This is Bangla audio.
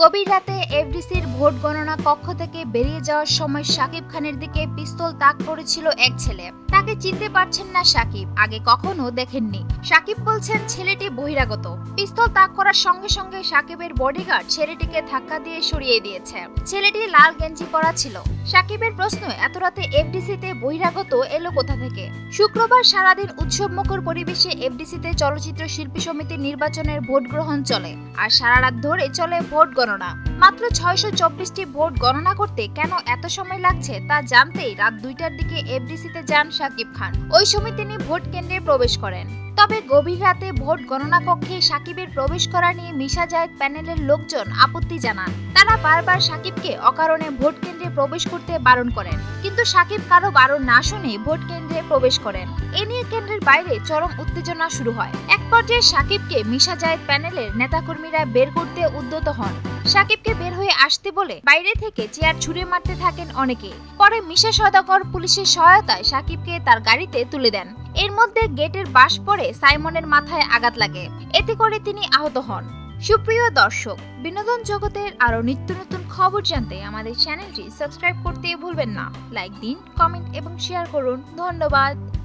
গভীর রাতে এফডিসির ভোট গণনা কক্ষ থেকে বেরিয়ে যাওয়ার সময় সাকিব খানের দিকে পিস্তল তাক করেছিল এক ছেলে। তাকে চিনতে পারছেন না সাকিব, আগে কখনো দেখেননি। সাকিব বলছেন, ছেলেটি বহিরাগত। পিস্তল তাক করার সঙ্গে সঙ্গে সাকিবের বডিগার্ড ছেলেটিকে ধাক্কা দিয়ে সরিয়ে দিয়েছে। ছেলেটি লাল গেঞ্জি পরা ছিল। সাকিবের প্রশ্ন, এত রাতে এফডিসিতে বহিরাগত এলো কোথা থেকে? শুক্রবার সারাদিন উৎসবমুখর পরিবেশে এফডিসিতে চলচ্চিত্র শিল্পী সমিতির নির্বাচনের ভোট গ্রহণ চলে, আর সারা রাত ধরে চলে ভোট গণনা। মাত্র ছয়শো চব্বিশটি ভোট গণনা করতে কেন এত সময় লাগছে তা জানতেই রাত দুইটার দিকে এফডিসিতে যান সাকিব খান। ওই সময় তিনি ভোট কেন্দ্রে প্রবেশ করেন। তবে গভীর রাতে ভোট গণনা কক্ষে সাকিবের প্রবেশ করা নিয়ে মিশা জায়েদ প্যানেলের লোকজন আপত্তি জানান। তারা বারবার সাকিবকে অকারণে ভোট কেন্দ্রে প্রবেশ করতে বারণ করেন। কিন্তু সাকিব কারও বারণ না শুনে ভোট কেন্দ্রে প্রবেশ করেন। এ নিয়ে কেন্দ্রের বাইরে চরম উত্তেজনা শুরু হয়। এক পর্যায়ে সাকিবকে মিশা জায়েদ প্যানেলের নেতাকর্মীরা বের করতে উদ্যত হন। সাকিবকে বের হয়ে আসতে বলে বাইরে থেকে চেয়ার ছুঁড়ে মারতে থাকেন অনেকে। পরে মিশা সদাগর পুলিশের সহায়তায় সাকিবকে তার গাড়িতে তুলে দেন। এর মধ্যে গেটের বাস পড়ে সাইমনের মাথায় আঘাত লাগে। এতে করে তিনি আহত হন। সুপ্রিয় দর্শক, বিনোদন জগতের আরও নিত্য নতুন খবর জানতে আমাদের চ্যানেলটি সাবস্ক্রাইব করতে ভুলবেন না। লাইক দিন, কমেন্ট এবং শেয়ার করুন। ধন্যবাদ।